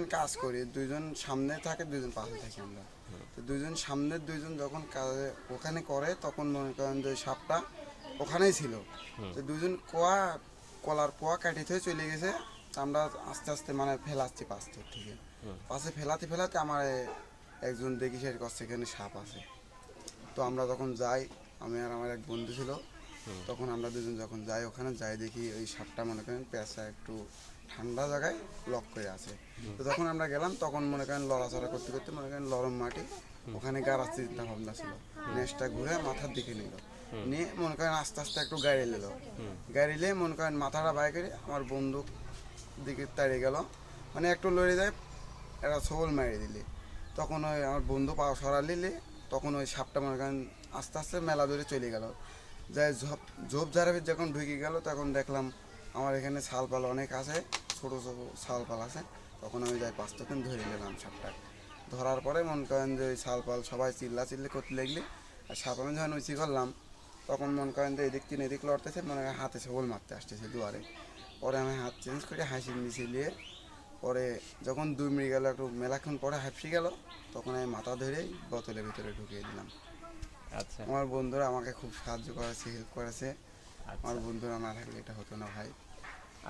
করেন কাজ করি দুইজন সামনে থাকে দুইজন পাশে থাকি আমরা। তো দুইজন সামনে দুইজন যখন কাজে ওখানে করে তখন মনে করেন যে সাপটা ওখানেই ছিল। তো দুইজন কোয়া কলার পোয়া কাটি থেকে চলে গেছে। আমরা আস্তে আস্তে মানে ফেলাচ্ছি পাঁচটার থেকে। পাশে ফেলাতে ফেলাতে আমার একজন দেখি সে করছে এখানে সাপ আছে। তো আমরা যখন যাই আমি আর আমার এক বন্ধু ছিল। তখন আমরা দুজন যখন যাই ওখানে যাই দেখি ওই সাপটা মনে করেন পেঁচা একটু ঠান্ডা জায়গায় লক করে আছে। তো যখন আমরা গেলাম, তখন মনে করেন লড়াচড়া করতে করতে মনে করেন লরম মাটি, ওখানে গাড়ার চিন্তা ভাবনা ছিল। নেক্সটটা ঘুরে মাথার দিকে নিল। নিয়ে মনে করেন আস্তে আস্তে একটু গাড়ি নিল। গাড়ি নিয়ে মনে করেন মাথাটা বাই করে আমার বন্দুক দিকে তাড়িয়ে গেল। মানে একটু লড়ে যায়, একটা ছবল মারিয়ে দিলে। তখন ওই আমার বন্ধু পা সরালিলে তখন ওই সাপটা মনে করেন আস্তে আস্তে মেলা ধরে চলে গেল। যাই ঝোপ ঝোপ ঝাড়াবে যখন ঢুকে গেল, তখন দেখলাম আমার এখানে শাল পাল অনেক আছে। ছোটো ছোটো শাল পাল আছে তখন আমি যাই পাঁচ তখন ধরে নিলাম সাপটা। ধরার পরে মনে করেন যে ওই শাল পাল সবাই চিল্লা চিল্লি করতে লাগলে আর সাপ আমি যখন উঁচি করলাম তখন মনে করেন যে এদিক তিন এদিক লড়তেছে মনে করেন হাতে সবল মারতে আসতেছে দুয়ারে। পরে আমি হাত চেঞ্জ করে হাসি মিশিয়ে পরে যখন দুই মিনিট গেল একটু মেলাক্ষণ পরে হাঁপসি গেল তখন আমি মাথা ধরেই বোতলের ভিতরে ঢুকিয়ে দিলাম। আচ্ছা। আমার বন্ধুরা আমাকে খুব সাহায্য করেছে হেল্প করেছে। আচ্ছা। আমার বন্ধুরা না থাকলে এটা হতো না ভাই।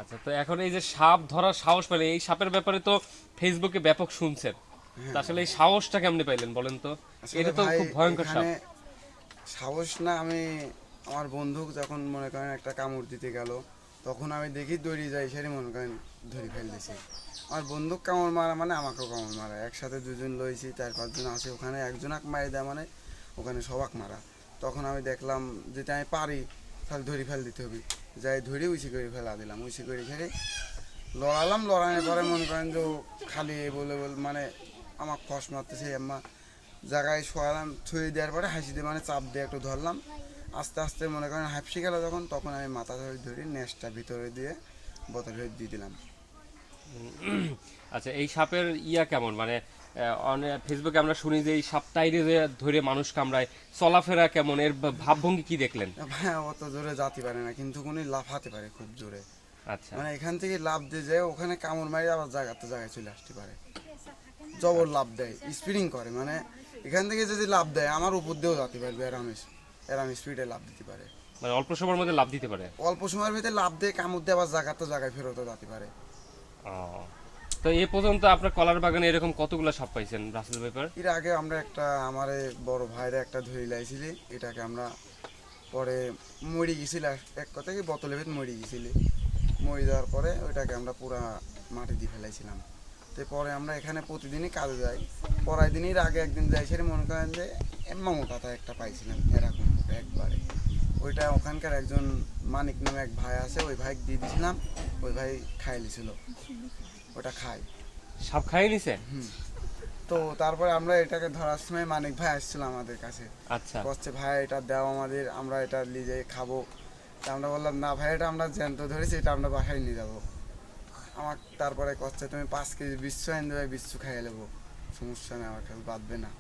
আচ্ছা তো এখন এই যে সাপ ধরার সাহস পেলে এই সাপের ব্যাপারে তো ফেসবুকে ব্যাপক শুনছেন। তা আসলে এই সাহসটা কেমনে পাইলেন বলেন তো? এটা তো খুব ভয়ঙ্কর সাপ। সাহস না আমি আমার বন্ধু যখন মনে করেন একটা কামড় দিতে গেল তখন আমি দেখি দৌড়ি যাই সেটা মনে করেন ধরে ফেলতেছি। আমার বন্ধু কামড় মারা মানে আমাকেও কামড় মারা। একসাথে দুজন লইছি চার পাঁচজন আছে ওখানে একজনাক মারি দেয় মানে ওখানে সবাক মারা। তখন আমি দেখলাম যেটা আমি পারি তাহলে ধরে ফেল দিতে হবে। যাই ধরে উইসি করে ফেলা দিলাম, উইসি করে ছেড়ে লড়ালাম লড়ানোর পরে মনে করেন যে খালি বলে বলে মানে আমার খস মারতেছে আম্মা জায়গায় শোয়ালাম, ছুঁয়ে দেওয়ার পরে হাসি দিয়ে মানে চাপ দিয়ে একটু ধরলাম। আস্তে আস্তে মনে করেন হাঁপসি গেল যখন, তখন আমি মাথা ধরে ধরে নেসটা ভিতরে দিয়ে বোতলে দিয়ে দিলাম। আচ্ছা এই সাপের ইয়া কেমন? মানে ফেসবুকে আমরা শুনি যে এই যে ধরে মানুষ কামড়ায় চলাফেরা কেমন? এর ভাবভঙ্গি কি দেখলেন? অত জোরে যেতে পারে না কিন্তু উনি লাফাতে পারে খুব জোরে। আচ্ছা। মানে এখান থেকে লাভ দিয়ে যায় ওখানে কামড় মারি আবার জায়গাতে জায়গায় চলে আসতে পারে। জবর লাভ দেয় স্পিডিং করে। মানে এখান থেকে যদি লাভ দেয় আমার উপর দিয়েও যেতে পারবে এরাম এরাম স্পিডে লাভ দিতে পারে। মানে অল্প সময়ের মধ্যে লাভ দিতে পারে? অল্প সময়ের ভিতরে লাভ দিয়ে কামড় দিয়ে আবার জায়গাতে জায়গায় ফেরতও যেতে পারে। ও। তো এ পর্যন্ত আপনার কলার বাগানে এরকম কতগুলো সাপ পাইছেন, রাসেল পেপার? এর আগে আমরা একটা আমার এই বড় ভাইরা একটা ধরে লাইছিলি, এটাকে আমরা পরে মরি গেছিল, এক কথা কি বোতলে ভেত মরি গেছিলি। মরি যাওয়ার পরে ওইটাকে আমরা পুরা মাটি দিয়ে ফেলাইছিলাম। তো পরে আমরা এখানে প্রতিদিনই কাজে যাই। পরের দিনের আগে একদিন যাই সেটা মনে করেন যে এম্মা মোটাটা একটা পাইছিলাম, এরকম একবারে। ওইটা ওখানকার একজন মানিক নামে এক ভাই আছে, ওই ভাই দিয়ে দিয়েছিলাম ওই ভাই খাই লিছিল। ওটা খাই। সাপ খাইয়ে নিছে? তো তারপরে আমরা এটাকে ধরার সময় মানিক ভাই আসছিল আমাদের কাছে। আচ্ছা। বলছে ভাই এটা দাও আমাদের আমরা এটা নিজে খাব। তা আমরা বললাম না ভাই এটা আমরা জ্যান্ত ধরেছি এটা আমরা বাসায় নিয়ে যাব। আমার তারপরে কচ্ছে তুমি পাঁচ কেজি বিশ্ব এনে দেবে বিশ্ব খাইয়ে নেব। সমস্যা নেই আমার কাছে বাঁধবে না।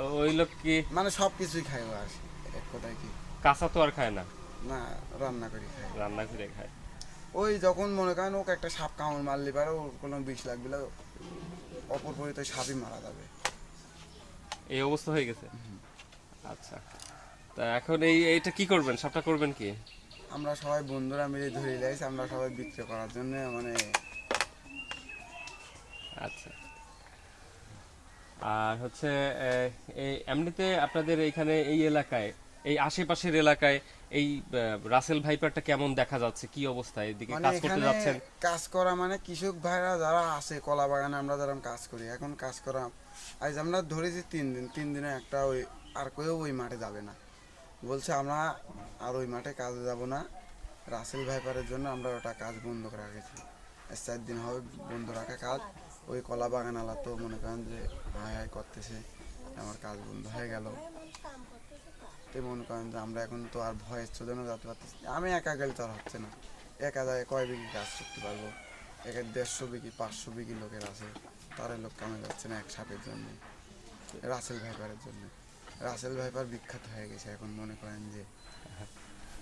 ওই লোক কি? মানে সব কিছুই খাইবো আর এক কথায় কি। কাঁচা তো আর খায় না? না রান্না করে খাই। রান্না করে খায়। ওই যখন মনে করেন ওকে একটা সাপ কামড় মারলে পারে ওর কোনো বিষ লাগবে না অপর পরিত সাপই মারা যাবে। এই অবস্থা হয়ে গেছে? আচ্ছা। তা এখন এই এইটা কি করবেন? সাপটা করবেন কি? আমরা সবাই বন্ধুরা মিলে ধরে লাইছি আমরা সবাই বিক্রি করার জন্য মানে আচ্ছা। আর হচ্ছে এই এমনিতে আপনাদের এইখানে এই এলাকায় এই আশেপাশের এলাকায় এই রাসেল ভাইপারটা কেমন দেখা যাচ্ছে? কি অবস্থা? এদিকে মানে কাজ করতে যাচ্ছেন? কাজ করা মানে কৃষক ভাইরা যারা আছে কলা বাগানে আমরা যারা কাজ করি এখন কাজ করা আজ আমরা ধরেছি তিন দিন তিন দিনে একটা ওই আর কেউ ওই মাঠে যাবে না। বলছে আমরা আর ওই মাঠে কাজে যাব না। রাসেল ভাইপারের জন্য আমরা ওটা কাজ বন্ধ করে রেখেছি। চার দিন হবে বন্ধ রাখা কাজ। ওই কলা বাগান আলা তো মনে করেন যে হাই হাই করতেছে আমার কাজ বন্ধ হয়ে গেল। তো মনে করেন যে আমরা এখন তো আর ভয়ের জন্য যেতে পারতেছি আমি একা গেলে তো আর হচ্ছে না। একা যায় কয় বিঘি কাজ করতে পারব? একে দেড়শো বিঘি, পাঁচশো বিঘি লোকের আছে। তারা লোক কামে যাচ্ছে না এক সাপের জন্য, রাসেল ভাইপারের জন্য। রাসেল ভাইপার বিখ্যাত হয়ে গেছে এখন মনে করেন যে।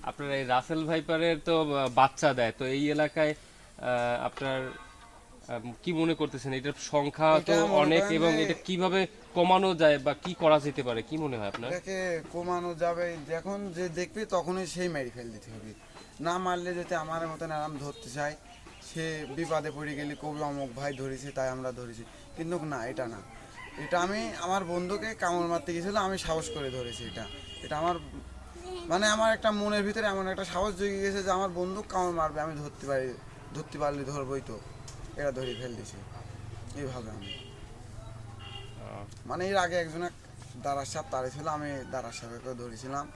আপনার এই রাসেল ভাইপারের তো বাচ্চা দেয়। তো এই এলাকায় আপনার কি মনে করতেছেন? এটার সংখ্যা তো অনেক এবং এটা কীভাবে কমানো যায় বা কি করা যেতে পারে? কি মনে হয় আপনার? এটাকে কমানো যাবে যখন যে দেখবি তখনই সেই মেরে ফেল দিতে হবে। না মারলে যদি আমার মতন আরাম ধরতে চায় সে বিপদে পড়ে গেলে কবি অমুক ভাই ধরেছে তাই আমরা ধরেছি। কিন্তু না এটা না। এটা আমি আমার বন্ধুকে কামড় মারতে গেছিল আমি সাহস করে ধরেছি এটা। এটা আমার মানে আমার একটা মনের ভিতরে এমন একটা সাহস জেগে গেছে যে আমার বন্ধু কামড় মারবে আমি ধরতে পারি ধরতে পারলে ধরবই তো। এটা ধরে ফেল দিছে। এইভাবে আমি। মানে এর আগে একজন এক দারার সাপ তারে ছিল আমি দারার সাপকে ধরেছিলাম।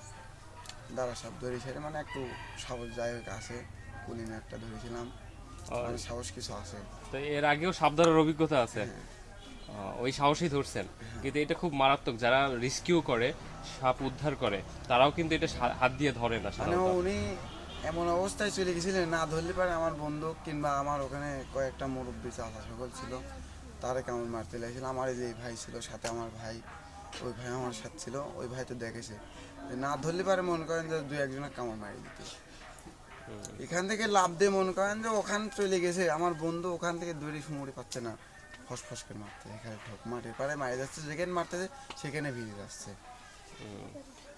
দারার সাপ ধরে সেটা মানে একটু সাহস হোক আছে কুলিনে একটা ধরেছিলাম। আহ, মানে সাহস কিছু আছে। তো এর আগেও সাপ ধরার অভিজ্ঞতা আছে। হ্যাঁ। ওই সাহসী ধরছেন। কিন্তু এটা খুব মারাত্মক যারা রেস্কিউ করে সাপ উদ্ধার করে তারাও কিন্তু এটা হাত দিয়ে ধরে না মানে উনি এমন অবস্থায় চলে গেছিলেন না ধরলে পারে আমার বন্ধু কিংবা আমার ওখানে কয়েকটা মুরব্বী চাচা সকল ছিল তারে কেমন মারতে লাগছিল। আমার এই যে ভাই ছিল সাথে আমার ভাই ওই ভাই আমার সাথে ছিল ওই ভাই তো দেখেছে। না ধরলে পারে মনে করেন যে দুই একজনের কামড় মারি দিতে। এখান থেকে লাভ দিয়ে মনে করেন যে ওখান চলে গেছে আমার বন্ধু ওখান থেকে দড়ি সুমড়ি পাচ্ছে না ফসফস করে মারতে। এখানে ঠোক মাটির পাড়ে মারি যাচ্ছে যেখানে মারতেছে সেখানে ভিড়ে যাচ্ছে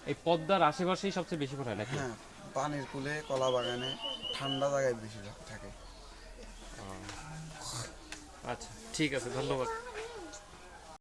এই পদ্মার আশেপাশেই সবচেয়ে বেশি হয় নাকি? হ্যাঁ পানির কুলে কলা বাগানে ঠান্ডা জায়গায় বেশি থাকে। আচ্ছা ঠিক আছে ধন্যবাদ।